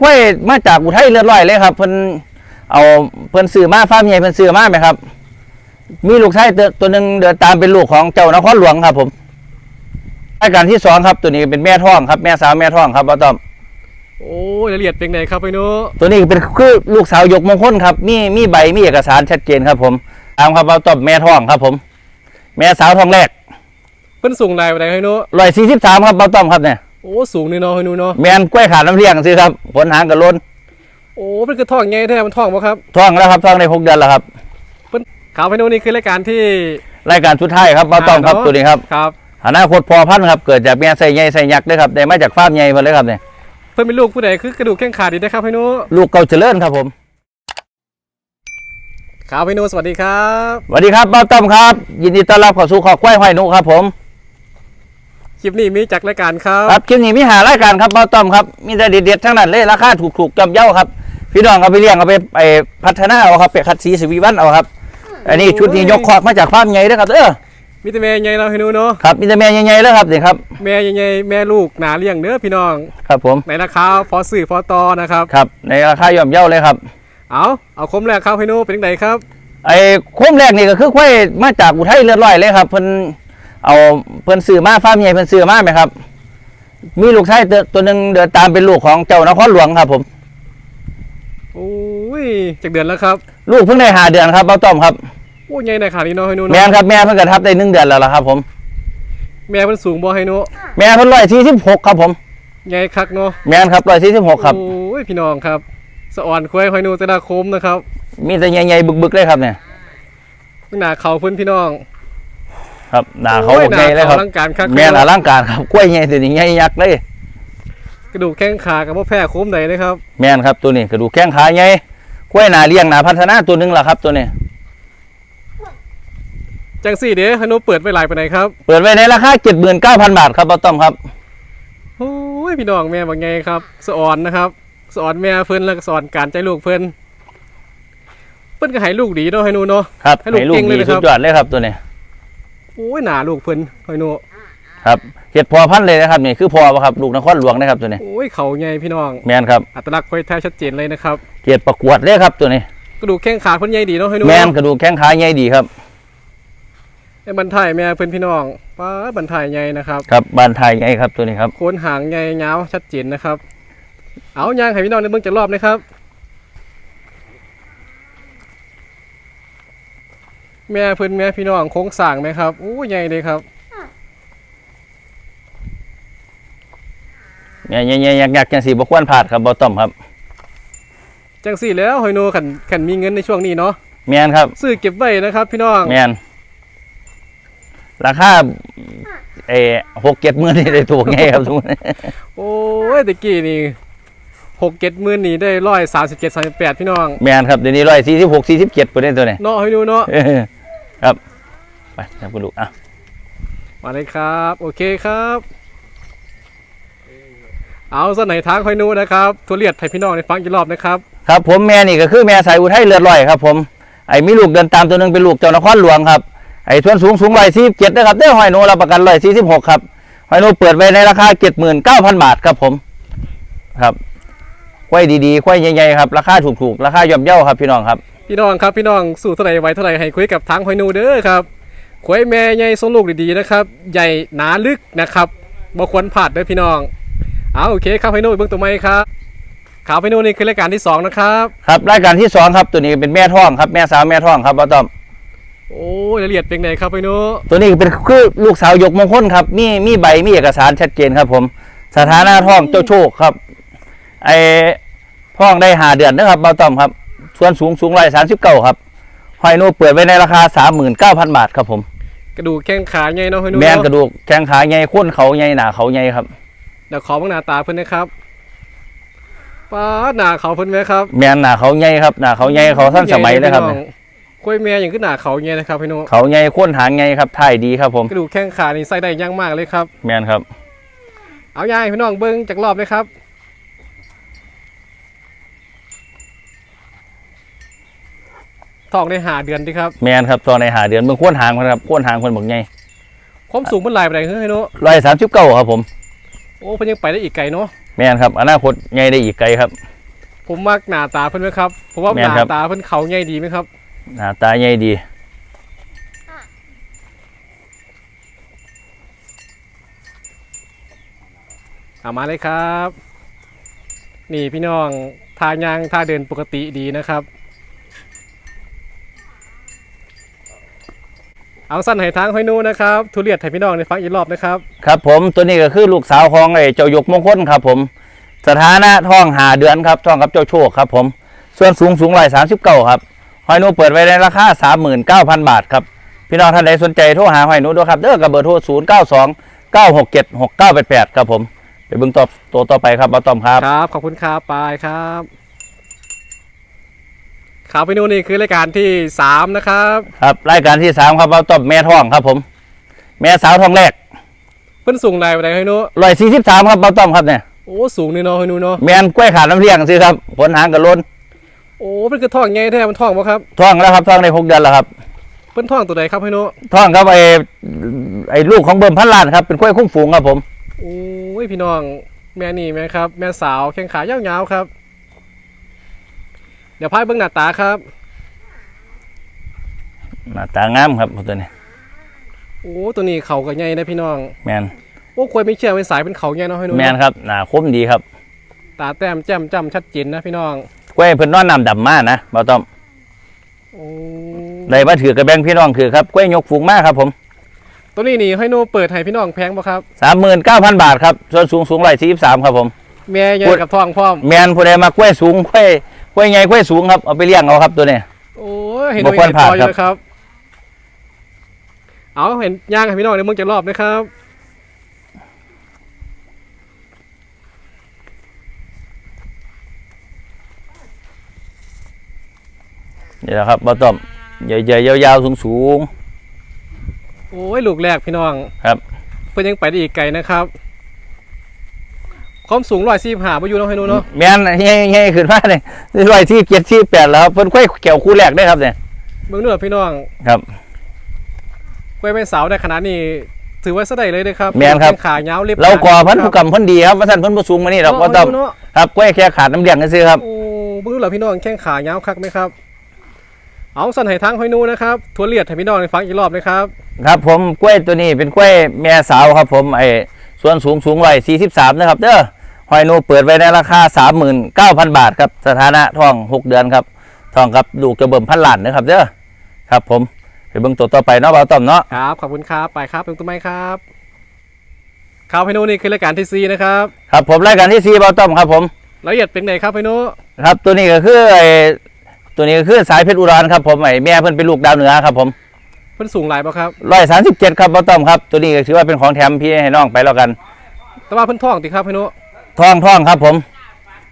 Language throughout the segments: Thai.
ค่อยมาจากอุทัยเลือดร้อยเลยครับ เพิ่นเอาเพิ่นซื้อมาฟาร์มใหญ่เพิ่นซื้อมาไหมครับ มีลูกชายตัวตัวหนึ่งเดินตามเป็นลูกของเจ้านครหลวงครับ ผมรายการที่สองครับ ตัวนี้เป็นแม่ท้องครับ แม่สาวแม่ท้องครับป้าต้อมโอ้ยรายละเอียดเป็นไงครับพี่นุตัวนี้เป็นคือลูกสาวยกมงคลครับ มีมีใบมีเอกสารชัดเจนครับ ผมตามครับป้าต้อมแม่ท้องครับ ผม แม่สาวท้องแรกเพิ่นสูงลายไปไหนพี่นุร้อยสี่สิบสามครับป้าต้อมครับเนี่ย โอ้สูงนี่เนาะพี่นุเนาะแมนกล้วยขาดน้ำเลี้ยงสิครับผลหางกระล้นโอ้เป็นคือท้องไงแท้มันท้องบ่ครับท้องแล้วครับท้องในหกเดือนแล้วครับข่าวพี่นุนี่คือรายการที่รายการสุดท้ายครับป้าต้อมครับอ่าเนอะตัวนี้ครับครับอนาคตพอพันธุ์ครับเกิดจากแม่ใส่ใหญ่ใส่ยักษ์เลยครับได้มาจากฟาร์มใหญ่มาเลยครับเนี่ยเพิ่นเป็นลูกผู้ใดคือกระดูกแข้งขาดีนะครับพี่นุลูกเก่าเจริญครับผมข่าวพี่นุสวัสดีครับสวัสดีครับป้าต้อมครับ ยินดีต้อนรับเข้าสู่ขอกล้วยห้อยนุครับผม คลิปนี้มีจากรายการครับ ครับคลิปนี้มีหารายการครับป้าต้อมครับมีแต่เด็ดๆทั้งนั้นเลยราคาถูกๆจำเย้าครับ พี่น้องเอาไปเลี้ยงเอาไปไปพัฒนาเอาครับไปคัดสีสวีวันเอาครับ อันนี้ชุดนี้ยกคอกมาจากฟาร์มใหญ่เลยครับเออมีแต่แม่ใหญ่เราะพี่นุเนาะครับมีแต่แม่ใหญ่ๆเลยครับนี่ครับแม่ใหญ่ๆแม่ลูกหนาเลี้ยงเด้อพี่น้องครับผมในราคาพอสื่อพอตอนะครับครับ ในราคาย่อมเย้าเลยครับ เอาเอาคมแรกครับพี่นุเป็นยังไงครับไอ้โค้มแรกนี่ก็คือควายมาจากอุทัยเลือดร้อยเลยครับเพิ่น เอาเพิ่นซื้อมาฟาร์มใหญ่เพิ่นซื้อมาไหมครับ มีลูกชายตัวตัวหนึ่งเดินตามเป็นลูกของเจ้านครหลวงครับ ผมโอ้ยจากเดือนแล้วครับ ลูกเพิ่งได้หาเดือนครับเป้าต้อมครับโอ้ยใหญ่ในขานี้เนาะพี่นุแม่เนาะนครับแม่เพิ่งกระทับได้หนึ่งเดือนแล้วล่ะครับ ผม แม่มันสูงบ่ให้นุแม่เพิ่นร้อยสี่สิบหกครับ ผมใหญ่คักเนาะแม่นครับร้อยสี่สิบหกครับโอ้ยพี่น้องครับสะอ่อนควายหอยนูตะดาคมนะครับ มีแต่ใหญ่ๆบึกๆเลยครับเนี่ยหนาเขาเพื้นพี่น้อง ครับหนาเขาโอ้บอกใหญ่เลยครับหน้าขาอลังการครับ แม่นอลังการครับกล้วยใหญ่ตัวนี้ใหญ่ยักษ์เลย กระดูกแข้งขากับพ่อแพร่โค้มไหนเลยครับแม่นครับตัวนี้กระดูกแข้งขาใหญ่กล้วยหนาเลี้ยงหนาพัฒนาตัวหนึงล่ะครับตัวนี้ จังสี่เดี๋ยวหอยนูเปิดไว้หลายไปไหนครับเปิดไว้ในราคาเจ็ดหมื่นเก้าพันบาทครับเป้าต้อมครับโอ้ยพี่น้องแม่บอกไงครับ สะอ่อนนะครับสะอ่อนแม่เพิ่นแล้วก็สอนการใจลูกเพิ่นเพิ่นก็ให้ลูกดีเนาะหอยนูเนาะ ครับให้ลูกให้ลูกเก่งเลยดีนะครับ สุดยอดเลยครับตัวนี้โอ้ยหนาลูกเพิ่นหอยนูครับเห็ดพอพันธุ์เลยนะครับนี่คือพอปะครับลูกนครหลวงนะครับตัวนี้โอ้ยเขาใหญ่พี่น้อง แมนครับอัตลักษณ์ควายแท้ชัดเจนเลยนะครับเกียรติประกวดเลยครับตัวนี้กระดูกแข้งขาเพิ่นใหญ่ดีเนาะหอยนูแมนเนาะกระดูกแข้งขาใหญ่ดีครับไอ้บันทายแม่เพิ่นพี่น้องป้าดบันทายใหญ่นะครับครับบานไทยใหญ่ครับตัวนี้ครับโคนหางใหญ่ยาวชัดเจนนะครับ เอาย่างให้พี่น้องในเบื้องจะรอบนะครับ แม่เพิ่นแม่พี่น้องโค้งสั่งไหมครับอู้ใหญ่เลยครับเนี่ยใหญ่ๆยักษ์ๆจังสีบกวนผาดครับบอต้อมครับ จังสี่แล้วหอยโนขันขันมีเงินในช่วงนี้เนาะแมนครับ ซื้อเก็บไว้นะครับ พี่น้องแมนราคาเอหกเจ็ดหมื่นนี่ได้ถูกไงครับทุกคนโอ้ยตะกี้นี่หกเจ็ดหมื่นนี่ได้ร้อยสามสิบเจ็ดสามสิบแปดพี่น้อง แมนครับเดี๋ยวนี้ร้อยสี่สิบหกสี่สิบเจ็ดประเด็นตัวนี้เนาะหอยโนเนาะ ครับ ไปครับคุณดูอะ มาเลยครับ โอเคครับ เอาสไหนทางหอยโนนะครับทุเรียนให้พี่น้องในฟังอีกรอบนะครับ ครับผมแม่นี่ก็คือแม่สายอุทัยเลือดลอยครับผม ไอ้มีลูกเดินตามตัวหนึงเป็นลูกเจ้านครหลวงครับ ไอ้ส่วนสูงสูงร้อยสี่สิบเจ็ดนะครับได้หอยโนรับประกันร้อยสี่สิบหกครับ หอยโนเปิดไว้ในราคาเจ็ดหมื่นเก้าพันบาทครับผม ครับควายดีๆควายใหญ่ๆครับ ราคาถูกๆ ราคาย่อมเย่าครับพี่น้องครับ พี่น้องครับพี่น้องสู่เท่าไหรไว้เท่าไหรให้คุยกับทางหอยนูเด้อครับขวยแม่ใหญ่ทรงลูกดีๆนะครับ ใหญ่หนาลึกนะครับบ่ควรพลาดเด้อพี่น้องเอาโอเคครับหอยนูเบื้องตัวไม้ครับข่าวหอยนูนี่คือรายการที่สองนะครับครับรายการที่สองครับตัวนี้เป็นแม่ท้องครับแม่สาวแม่ท้องครับป้าต้อมโอ้ยรายละเอียดเป็นไงครับหอยนูตัวนี้เป็นคือลูกสาวยกมงคลครับมีมีใบมีเอกสารชัดเจนครับ ผม สถานะท้องเจ้าโชคครับไอ้ท้องได้หาเดือนนะครับเบาต้อมครับ ส่วนสูงสูงร้อยสามสิบเก้าครับหอยนูเปิดไว้ในราคาสามหมื่นเก้าพันบาทครับผม กระดูกแข้งขาใหญ่เนาะหอยนูแมนกเนาะระดูกแข้งขาใหญ่ข้นเขาใหญ่หนาเขาใหญ่ครับเดี๋ยวขอเบ้างหน้าตาเพิ่นนะครับป้าดหน้าเขาเพิ่นไหมครับ แมนหนาเขาใหญ่ครับหนาเขาใหญ่เขาท่านสมัยเลยครับพี่น้องกล้วยแม่อย่างขึ้นหนาเขาใหญ่นะครับพี่น้องเขาใหญ่ข้นหางใหญ่ครับท่ายดีครับผมกระดูกแข้งขานี่ใส่ได้ย่างมากเลยครับ แมนครับ เอายายพี่น้องเบิ้งจากรอบเลยครับ ทองได้หาเดือนดีครับ แมนครับตอนในหาเดือนเมืองข้นหางมันครับข้นหางคนบอกใหญ่ความสูงมันหลายไปไหนเฮ้ยเนาะร้อยสามสิบเก้าครับผม โอ้เพิ่นยังไปได้อีกไกลเนาะแมม่นครับอนาคตใหญ่ได้อีกไกลครับ ผมมักหน้าตาเพิ่นไหมครับผมว่าแม่หนน้าครับ ตาเพิ่นเขาใหญ่ดีไหมครับ หน้าตาใหญ่ดี เอามาเลยครับ นี่พี่น้องทางยางท่าเดินปกติดีนะครับ เอาสั้นให้ทางห้อยนูนะครับทุเรียนให้พี่น้องในฟังอีกรอบนะครับครับผมตัวนี้ก็คือลูกสาวของไอ้เจ้ายกมงคลครับ ผม สถานะท้องหาเดือนครับท้องกับเจ้าโชคครับ ผม ส่วนสูงสูงร้อยสามสิบเก้าครับหอยหนูเปิดไว้ในราคาสามหมื่นเก้าพันบาทครับพี่น้องท่านใดสนใจโทรหาหอยหนูด้วยครับเด้อกับเบอร์โทรศูนย์เก้าสองเก้าหกเจ็ดหกเก้าแปดแปดครับผมไปเบิ่งตัวตัวต่อไปครับบอตอมครับครับขอบคุณครับปายครับ ครับพี่นูนี่คือรายการที่สามนะครับครับรายการที่สามครับบอตอมแม่ท้องครับผม แม่สาวท้องแรกเพิ่นสูงไรไปไหนห้อยนูร้อยสี่สิบสามครับบอตอมครับเนี่ยโอ้สูงนี่เนาะห้อยนูเนาะแมนกล้วยขาดน้ำเลี้ยงซื้อครับผลหางกับล้นโอ้เพิ่นคือท้องไงแท้มันท้องบ่ครับท้องแล้วครับท้องในหกเดือนแล้วครับเพิ่นท้องตัวใดครับห้อยนูท้องครับไอ้ไอ้ลูกของเบิ่มพันล้านครับเป็นกล้วยคุ้มฝูงครับผม โอ้ยพี่น้องแม่นี่แม่ครับ แม่สาวแข้งขายาวๆครับเดี๋ยวพายเบิ่งหน้าตาครับ หน้าตางามครับตัวนี้ โอ้ตัวนี้เขากับใหญ่นะพี่น้อง แมนโอ้ควายไม่เชื่อเป็นสายเป็นเขาใหญ่เนาะให้หนูแมนครับหน้าคมดีครับ ตาแต้มแจ่มจ้ำชัดเจนนะพี่น้องกล้วยเพิ่นนอนน้ำดำมากนะบ่ต้อมโอ้ได้มาถือกระแบงพี่น้องถือครับกล้วยยกฝูงมากครับผม ตัวนี้นี่ให้หนูเปิดให้พี่น้องแพงป่ะครับสามหมื่นเก้าพันบาทครับส่วนสูงสูงร้อยสี่สิบสามครับผม แม่ใหญ่พูดกับท้องพร้อม แมนผู้ใดมากล้วยสูงกล้วย กล้วยใหญ่กล้วยสูงครับเอาไปเลี้ยงเอาครับตัวนี้ โอ้ยเห็นบ่ควรเห็นพลาดต่ออครับยู่นะครับ เอาเห็นย่างให้พี่น้องในมึงจะรอบนะครับนี่แหละครับบ่ต้อมใหญ่ๆยาวๆสูง โอ้ยลูกแรกพี่น้องครับ เพื่อนยังไปได้อีกไกลนะครับ ความสูงร้อยสี่หาไปอยู่เนาะให้หนูเนาะๆแมนใหญ่ๆขึ้นมาเนี่ยร้อยที่เกียรที่แปดแล้วครับเพิ่นกล้วยเกี่ยวคู่แรกได้ครับเนี่ยเมืองเหนือพี่น้องครับไว้เป็นสาวได้ขนาดนี้ถือว่าสะได้เลยนะครับแม่นครับขายาวเรียบเราก่อพันธุคกรรับรมเพิ่นดีครับว่าท่านเพิ่นบ่สูงมานี่ดอกบ่ต้อมเนาะครับกล้วยแค่ขาดน้ำเลี้ยงซื่อๆครับโอ้เมืองเหนือพี่น้องแข้งขายาวคักไหมครับเอาสั่นให้ทางห้อยนูนะครับทัวเลียดให้พี่น้องได้ฟังอีกรอบนะครับ ครับ ผมกล้วยตัวนี้เป็นกล้วยแม่สาวครับ ผมไอ้ ส่วนสูงสูงร้อยสี่สิบสามนะครับเด้อหอยนูเปิดไว้ในราคาสามหมื่นเก้าพันบาทครับสถานะท้องหกเดือนครับท้องกับลูกจะเบิ่มพันล้านนะครับเด้อครับผมไปเบิ่งตัวต่อไปเนาะบ่าวต้อมเนาะครับขอบคุณครับไปครับเป็นต้นไม้ครับครับห้อยนูนี่คือรายการที่ซีนะครับครับผมรายการที่สี่บ่าวต้อมครับผมละเอียดเป็นไงครับห้อยนูครับตัวนี้ก็คือไอ้ตัวนี้ก็คือสายเพชรอุดรครับผมไอ้แม่เพิ่นเป็นลูกดาวเหนือครับผมเพิ่นสูงหลายป่ะครับร้อยสามสิบเจ็ดครับบ่าวต้อมครับ ตัวนี้ก็ถือว่าเป็นของแถมพี่ให้น้องไปแล้วกัน แต่ว่าเพิ่นท้องติครับห้อยนูท้องท้องครับ ผม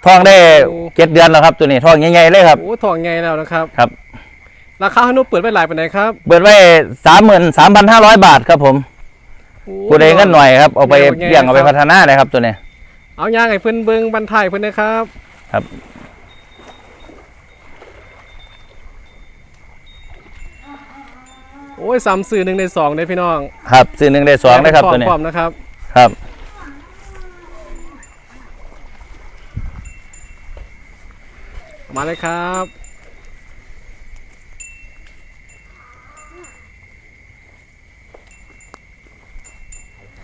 ท้องได้โอ้เจ็ดเดือนแล้วครับ ตัวนี้ท้องใหญ่ๆเลยครับโอ้ท้องไงแล้วนะครับครับ ราคาห้อยนูเปิดไว้หลายปานไหนครับเปิดไว้สามหมื่นสามพันห้าร้อยบาทครับผมโอ้ผู้ใดเงินหน่อยครับเอาไปเดี๋ยวไงเลี้ยงเอาไปครับพัฒนาเลยครับตัวนี้ เอาย่างให้เพิ่นเบิ่งบรรทายเพิ่นนะครับ ครับ โอ้ยสามสื่อหนึ่งในสองเลยพี่น้องครับซื้อหนึ่งได้สองนะครับแม่ตัวนี้พร้อมนะครับ ครับ มาเลยครับ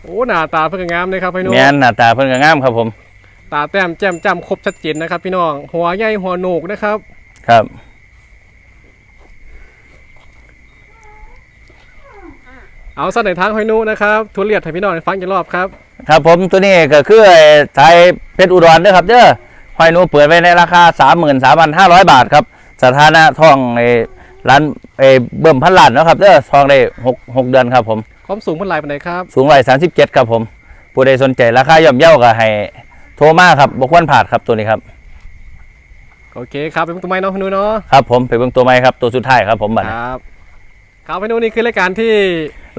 โอ้หน้าตาเพิ่งงามเลยครับพี่น้อง แม่นหน้าตาเพิ่นก็งามครับผม ตาแต้มแจ่มจำครบชัดเจนนะครับ พี่น้อง หัวใหญ่หัวโหนกนะครับ ครับ เอาสั้นในทางหอยนูนะครับทุเรียนให้พี่น้องได้ฟังอีกรอบครับครับผมตัวนี้ก็คือไอ้สายเพชรอุดรเด้อครับเด้อหอยหนูเปิดไว้ในราคาสามหมื่นสามพันห้าร้อยบาทครับสถานะท้องไอ้ร้านไอ้เบิ่มพันล้านเนาะครับเด้อท้องได้หกหกเดือนครับผมความสูงเพิ่นหลายปานใดครับสูงร้อยสามสิบเจ็ดครับผมผู้ใดสนใจราคาย่อมเย่าก็ให้โทรมาครับบกวนผ่าดครับตัวนี้ครับโอเคครับเป็นตัวไม้น้องหอยนูเนาะครับผมไปเบิ่งตัวไม้ครับตัวสุดท้ายครับผมบัดคนี้รับครับหอยนูนี่คือรายการที่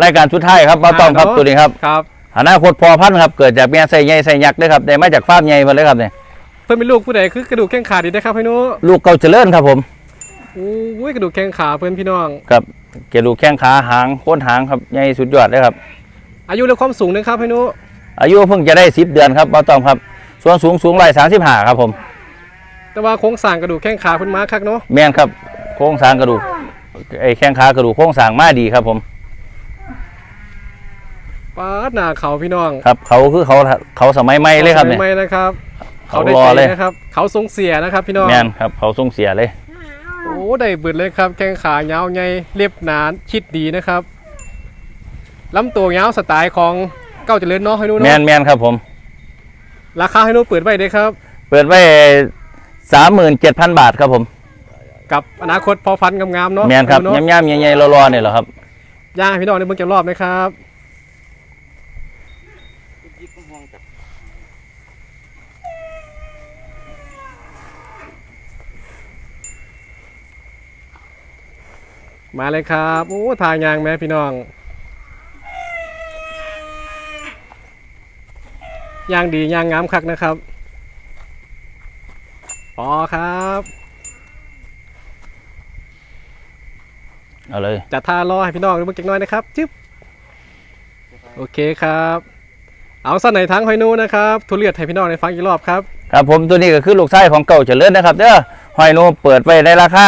รายการสุดท้ายครับบ่ต้องครับอ่าเนอะตัวนี้ครับครับอนาคตพอพันธุ์ครับเกิดจากแม่ใส่ใหญ่ใส่ยักษ์เลยครับได้มาจากฟาร์มใหญ่มาเลยครับเนี่ยเพิ่นเป็นลูกผู้ใดคือกระดูกแข้งขาดีนะครับหอยนูลูกเก่าเจริญครับผมโอ้ยกระดูกแข้งขาเพิ่นพี่น้องครับเกลูกแข้งขาหางโค้นหางครับใหญ่สุดยอดเลยครับ อายุและความสูงนะครับหอยนูอายุเพิ่งจะได้สิบเดือนครับบ่ต้องครับส่วนสูงสูงร้อยสามสิบห้าครับผม แต่ว่าโครงสร้างกระดูกแข้งขาเพิ่นมาคักเนาะแม่นครับโครงสร้างกระดูกไอ้แข้งขากระดูกโครงสร้างมาดีครับผม ปาดหน้าเขาพี่น้องครับ เขาคือเขาเขาสมัยใหม่เลยครับเนี่ยไม่นะครับ เขาเขาได้รอใจเลยนะครับ เขาทรงเสียนะครับ พี่น้องแม่นครับ เขาทรงเสียเลยโอ้ได้เบิดเลยครับ แข้งขายาวใหญ่เรียบหนานชิดดีนะครับลำตัวยาวสไตล์ของเก้าเจริญเนาะให้นูแม่เนาะนแม่นครับผม ราคาให้นูเปิดไว้เลยครับ เปิดไว้สามหมื่นเจ็ดพันบาทครับผม กับอนาคตพอพันธุ์งามๆเนาะแม่นครับให้นูเนาะย่ำๆใหญ่ๆรอๆเนี่ยแหละครับย่างให้พี่น้องในเมืองจะรอบนะครับ มาเลยครับโอ้ทางยางแม่พี่น้องยางดียางงามคักนะครับพอครับ เอาเลยจัดท่ารอให้พี่น้องดูเมื่อกี้น้อยนะครับจึ๊บโอเคครับ เอาสั้นในทั้งหอยนูนะครับทุเรียนให้พี่น้องในฟังอีกรอบครับครับผมตัวนี้ก็คือลูกไส้ของเก่าเจริญนะครับเด้อหอยนูเปิดไว้ในราคา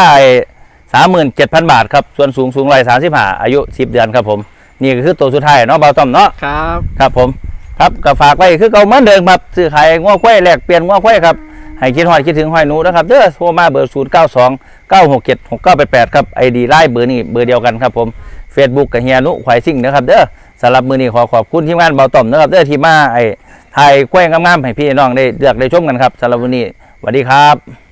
สามหมื่นเจ็ดพันบาทครับส่วนสูงสูงร้อยสามสิบห้าอายุสิบเดือนครับผมนี่ก็คือตัวสุดท้ายเนาะเบาต้อมเนาะครับครับผมครับก็ฝากไว้คือเก่าเหมือนเดิมครับซื้อขายง้อควายแลกเปลี่ยนง้อควายครับให้คิดหอยคิดถึงหอยหนูนะครับเด้อโทรมาเบอร์ศูนย์เก้าสองเก้าหกเจ็ดหกเก้าแปดแปดครับไอดีไล่เบอร์นี้เบอร์เดียวกันครับผมเฟซบุ๊กกับเฮียนุควายซิ่งนะครับเด้อ สำหรับมือนี้ขอขอบคุณทีมงานเบาต่อมนะครับเด้อที่มาไอ้ถ่ายกล้งงามๆให้พี่น้องได้เลือกได้ชมกันครับสำหรับวันนี้สวัสดีครับ